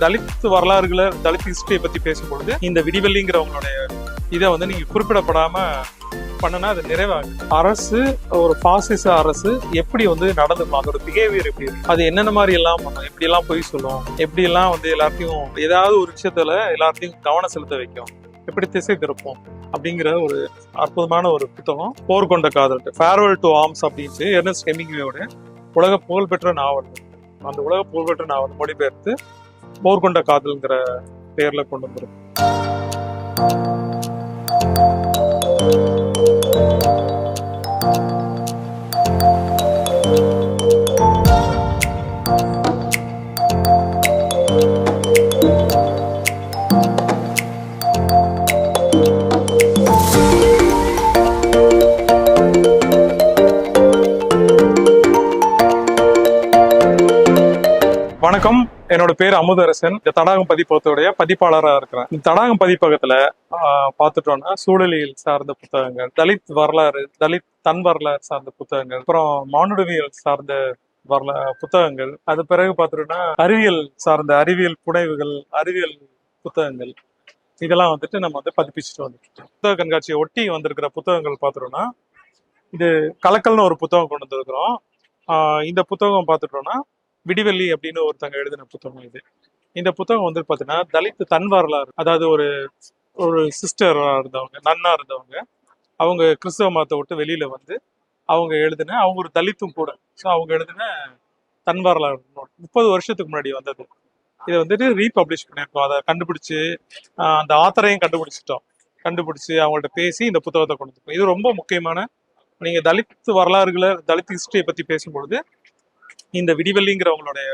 தலித் வரலாறுகளை தலித் ஹிஸ்டரியை பத்தி பேசும்பொழுது இந்த விடிவெள்ளிங்கிறவங்களுடைய இதை வந்து நீங்க குறிப்பிடப்படாம பண்ணனா அது நிறைவாகும். அரசு ஒரு பாசிச அரசு எப்படி வந்து நடந்துக்கணும்? அதோட பிஹேவியர் எப்படி அது என்னென்ன மாதிரி எல்லாம் பண்ணும் எப்படி எல்லாம் பொய் சொல்லும் எப்படி எல்லாம் வந்து எல்லாத்தையும் ஏதாவது ஒரு விஷயத்துல எல்லாத்தையும் கவனம் செலுத்த வைக்கும்? எப்படி திசை திருப்போம்? அப்படிங்கிற ஒரு அற்புதமான ஒரு புத்தகம். போர் கொண்ட காதல் ஃபேர்வெல் டு ஆர்ம்ஸ் அப்படின்ட்டு எர்னஸ்ட் ஹெமிங்வேயோட உலக புகழ்பெற்ற நாவல். அந்த உலக புகழ்பெற்ற நாவல் மொழிபெயர்த்து போர்கொண்ட காதல்ங்கிற பேர்ல கொண்டு வந்துரும் வணக்கம். என்னோட பேர் அமுதரசன். இந்த தடாகம் பதிப்பகத்துடைய பதிப்பாளராக இருக்கிறேன். இந்த தடாகம் பதிப்பகத்துல பார்த்துட்டோம்னா சூழலியல் சார்ந்த புத்தகங்கள் தலித் வரலாறு தலித் தன் வரலாறு சார்ந்த புத்தகங்கள் அப்புறம் மானுடவியல் சார்ந்த வரலா புத்தகங்கள். அது பிறகு பார்த்துட்டோம்னா அறிவியல் சார்ந்த அறிவியல் புனைவுகள் அறிவியல் புத்தகங்கள். இதெல்லாம் வந்துட்டு நம்ம வந்து பதிப்பிச்சுட்டு வந்துட்டு புத்தக கண்காட்சியை ஒட்டி வந்திருக்கிற புத்தகங்கள் பார்த்துட்டோம்னா இது கலக்கல்னு ஒரு புத்தகம் கொண்டு வந்திருக்கிறோம். இந்த புத்தகம் பார்த்துட்டோம்னா விடிவெள்ளி அப்படின்னு ஒருத்தங்க எழுதின புத்தகம் இது. இந்த புத்தகம் வந்து பார்த்தீங்கன்னா தலித் தன் வரலாறு அதாவது ஒரு ஒரு சிஸ்டராக இருந்தவங்க நன்னா இருந்தவங்க அவங்க கிறிஸ்தவ மதத்தை விட்டு வெளியில வந்து அவங்க எழுதின அவங்க ஒரு தலித்தும் கூட. ஸோ அவங்க எழுதின தன் வரலாறு முப்பது வருஷத்துக்கு முன்னாடி வந்தது. இதை வந்துட்டு ரீபப்ளிஷ் பண்ணியிருக்கோம். அதை கண்டுபிடிச்சு அந்த ஆத்தரையும் கண்டுபிடிச்சிட்டோம். கண்டுபிடிச்சு அவங்கள்ட்ட பேசி இந்த புத்தகத்தை கொண்டு இது ரொம்ப முக்கியமான நீங்கள் தலித் வரலாறுகளை தலித் ஹிஸ்டரியை பற்றி பேசும்பொழுது இந்த விடிவெள்ளிங்கிறவங்களுடைய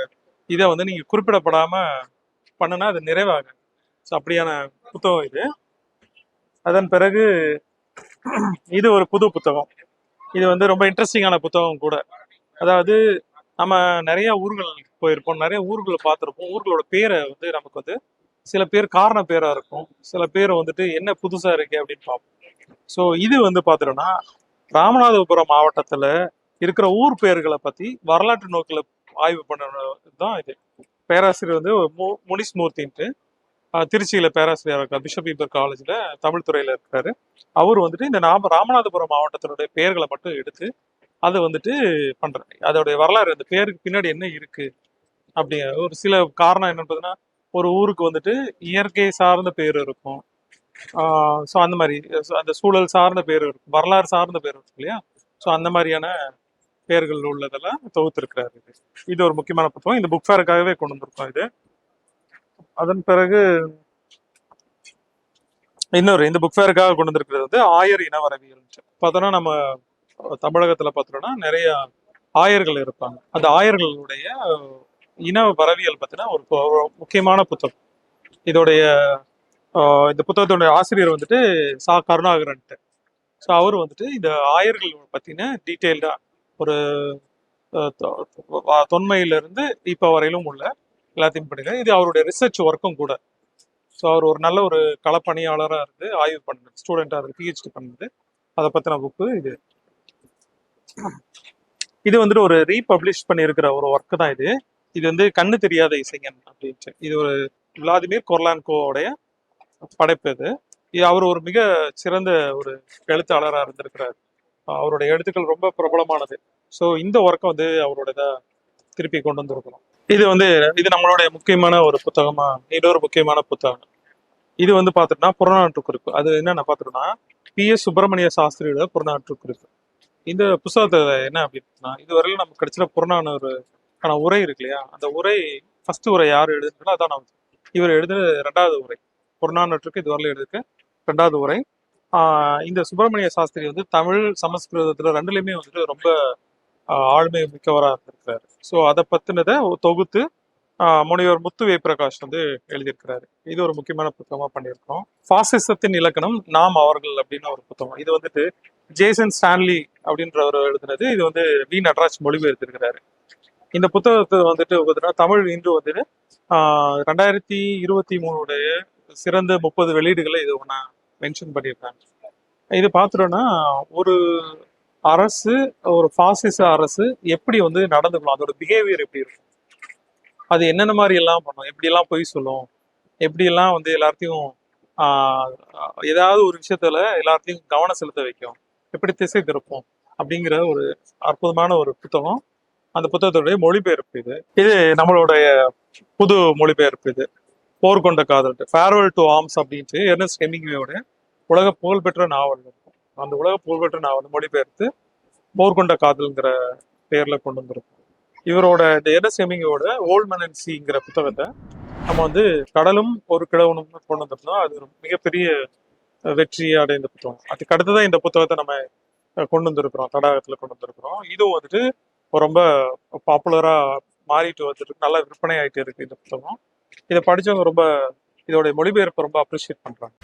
இதை வந்து நீங்கள் குறிப்பிடப்படாமல் பண்ணுனா அது நிறைவாகும் ஸோ அப்படியான புத்தகம் இது. அதன் பிறகு இது ஒரு புது புத்தகம். இது வந்து ரொம்ப இன்ட்ரெஸ்டிங்கான புத்தகம் கூட. அதாவது நம்ம நிறைய ஊர்கள் போயிருப்போம். நிறைய ஊர்களை பார்த்துருப்போம். ஊர்களோட பேரை வந்து நமக்கு வந்து சில பேர் காரண பேராக இருக்கும். சில பேர் வந்துட்டு என்ன புதுசாக இருக்கு அப்படின்னு பார்ப்போம். ஸோ இது வந்து பார்த்துட்டோம்னா ராமநாதபுரம் மாவட்டத்தில் இருக்கிற ஊர் பெயர்களை பத்தி வரலாற்று நோக்கில் ஆய்வு பண்ணது தான் இது. பேராசிரியர் வந்து மு- முனிஸ் மூர்த்தின்ட்டு திருச்சியில பேராசிரியர் இருக்கார் பிஷப் ஈபர் காலேஜ்ல தமிழ் துறையில இருக்காரு. அவர் வந்துட்டு இந்த நாம ராமநாதபுரம் மாவட்டத்தினுடைய பெயர்களை மட்டும் எடுத்து அதை வந்துட்டு பண்றாரு. அதோடைய வரலாறு அந்த பேருக்கு பின்னாடி என்ன இருக்கு? அப்படி ஒரு சில காரணம் என்னன்னு பார்த்தீங்கன்னா ஒரு ஊருக்கு வந்துட்டு இயற்கை சார்ந்த பேர் இருக்கும். ஸோ அந்த மாதிரி அந்த சூழல் சார்ந்த பேர் இருக்கும். வரலாறு சார்ந்த பேர் இருக்கும் இல்லையா? ஸோ அந்த மாதிரியான பேர்கள் உள்ளதெல்லாம் தொகுத்திருக்கிறாரு இது. இது ஒரு முக்கியமான புத்தகம். இந்த புக் ஃபேருக்காகவே கொண்டு வந்திருக்கோம் இது. அதன் பிறகு இன்னொரு இந்த புக் ஃபேருக்காக கொண்டு வந்திருக்கிறது வந்து ஆயர் இனவரவியல். பார்த்தோன்னா நம்ம தமிழகத்துல பார்த்தோம்னா நிறைய ஆயர்கள் இருப்பாங்க. அந்த ஆயர்களுடைய இன வரவியல் பத்தின ஒரு முக்கியமான புத்தகம். இதோடைய இந்த புத்தகத்தோட ஆசிரியர் வந்துட்டு சா. கருணாகரன்ட்டு. ஸோ அவர் வந்துட்டு இந்த ஆயர்கள் பத்தின டீட்டெயில்டா ஒரு தொன்மையிலிருந்து இப்போ வரையிலும் உள்ள எல்லாத்தையும் படிங்க இது அவருடைய ரிசர்ச் ஒர்க்கும் கூட. ஸோ அவர் ஒரு நல்ல ஒரு களப்பணியாளராக இருந்து ஆய்வு பண்ணது ஸ்டூடெண்ட்டாக இருந்து பிஹெச்டி பண்ணது. அதை பற்றின புக்கு இது. இது வந்துட்டு ஒரு ரீபப்ளிஷ் பண்ணியிருக்கிற ஒரு ஒர்க் தான் இது. இது வந்து கண்ணு தெரியாத இசைஞன் அப்படின்ட்டு. இது ஒரு விளாதிமிர் கொர்லான்கோவுடைய படைப்பு இது. இது அவர் ஒரு மிக சிறந்த ஒரு எழுத்தாளராக இருந்திருக்கிறார். அவருடைய எழுத்துக்கள் ரொம்ப பிரபலமானது. ஸோ இந்த ஒர்க்கை வந்து அவரோட இதை திருப்பி கொண்டு வந்திருக்கணும் இது வந்து இது நம்மளுடைய முக்கியமான ஒரு புத்தகமா இன்னொரு முக்கியமான புத்தகம். இது வந்து பார்த்துட்டோம்னா புறநானூற்று குறிப்பு. அது என்னென்ன பார்த்துட்டோம்னா பி. எஸ். சுப்பிரமணிய சாஸ்திரியோட புறநானூற்று குறிப்பு. இந்த புத்தகத்தை என்ன அப்படின்னா இதுவரையிலும் நமக்கு கிடைச்சிட புறநானூறு ஆன உரை இருக்கு இல்லையா? அந்த உரை ஃபர்ஸ்ட் உரை யார் எழுதுனாலும் அதான் நான் இவர் எழுதுன ரெண்டாவது உரை. புறநானூற்றுக்கு இதுவரையிலும் எழுதுக்கு ரெண்டாவது உரை. இந்த சுப்பிரமணிய சாஸ்திரி வந்து தமிழ் சமஸ்கிருதத்துல ரெண்டுலேயுமே வந்துட்டு ரொம்ப ஆளுமை மிக்கவராக இருந்திருக்கிறாரு. ஸோ அதை பற்றினதை தொகுத்து முனைவர் முத்து வே பிரகாஷ் வந்து எழுதியிருக்கிறாரு. இது ஒரு முக்கியமான புத்தகமா பண்ணியிருக்கோம் பாசிசத்தின் இலக்கணம் நாம் அவர்கள் அப்படின்னு ஒரு புத்தகம். இது வந்துட்டு ஜேசன் ஸ்டான்லி அப்படின்றவர் எழுதுனது. இது வந்து வி. நடராஜ் மொழிபெயர்த்திருக்கிறாரு இந்த புத்தகத்தை வந்துட்டு பார்த்தீங்கன்னா தமிழ் இன்று வந்துட்டு ஆஹ் ரெண்டாயிரத்தி இருபத்தி மூணுடைய சிறந்த முப்பது வெளியீடுகளை இது ஒன்றா மென்ஷன் பண்ணியிருக்காங்க. இது பார்த்துட்டோன்னா ஒரு அரசு ஒரு பாசிச அரசு எப்படி வந்து நடந்துக்கணும்? அதோட பிஹேவியர் எப்படி இருக்கும்? அது என்னென்ன மாதிரி எல்லாம் பண்ணும்? எப்படி எல்லாம் பொய் சொல்லும்? எப்படி எல்லாம் வந்து எல்லாத்தையும் ஆஹ் ஏதாவது ஒரு விஷயத்துல எல்லாத்தையும் கவனம் செலுத்த வைக்கும்? எப்படி திசை திருப்போம்? அப்படிங்கிற ஒரு அற்புதமான ஒரு புத்தகம். அந்த புத்தகத்துடைய மொழிபெயர்ப்பு இது. இது நம்மளுடைய புது மொழிபெயர்ப்பு இது. போர் கொண்ட காதல். ஃபேர்வெல் டு ஆர்ம்ஸ் அப்படின்ட்டு எர்னஸ்ட் ஹெமிங்வேயோட உலக புகழ்பெற்ற நாவல் இருக்கும். அந்த உலக புகழ்பெற்ற நாவல் மொழிபெயர்த்து போர் கொண்ட காதல்ங்கிற பேர்ல கொண்டு வந்திருக்கோம். இவரோட இந்த எர்னஸ்ட் ஹெமிங்கோட ஓல்ட் மெனன்சிங்கிற சிங்கிற புத்தகத்தை நம்ம வந்து கடலும் ஒரு கிழவனும் கொண்டு வந்திருந்தோம் அது ஒரு மிகப்பெரிய வெற்றியை அடைந்த புத்தகம். அதுக்கு அடுத்ததான் இந்த புத்தகத்தை நம்ம கொண்டு வந்திருக்கிறோம். தடாகத்துல கொண்டு வந்திருக்கிறோம். இதுவும் வந்துட்டு ரொம்ப பாப்புலரா மாறிட்டு வந்துட்டு நல்லா விற்பனை ஆயிட்டு இருக்கு இந்த புத்தகம். இதை படிச்சவங்க ரொம்ப இதோட மொழிபெயர்ப்பை ரொம்ப அப்ரிஷியேட் பண்றாங்க.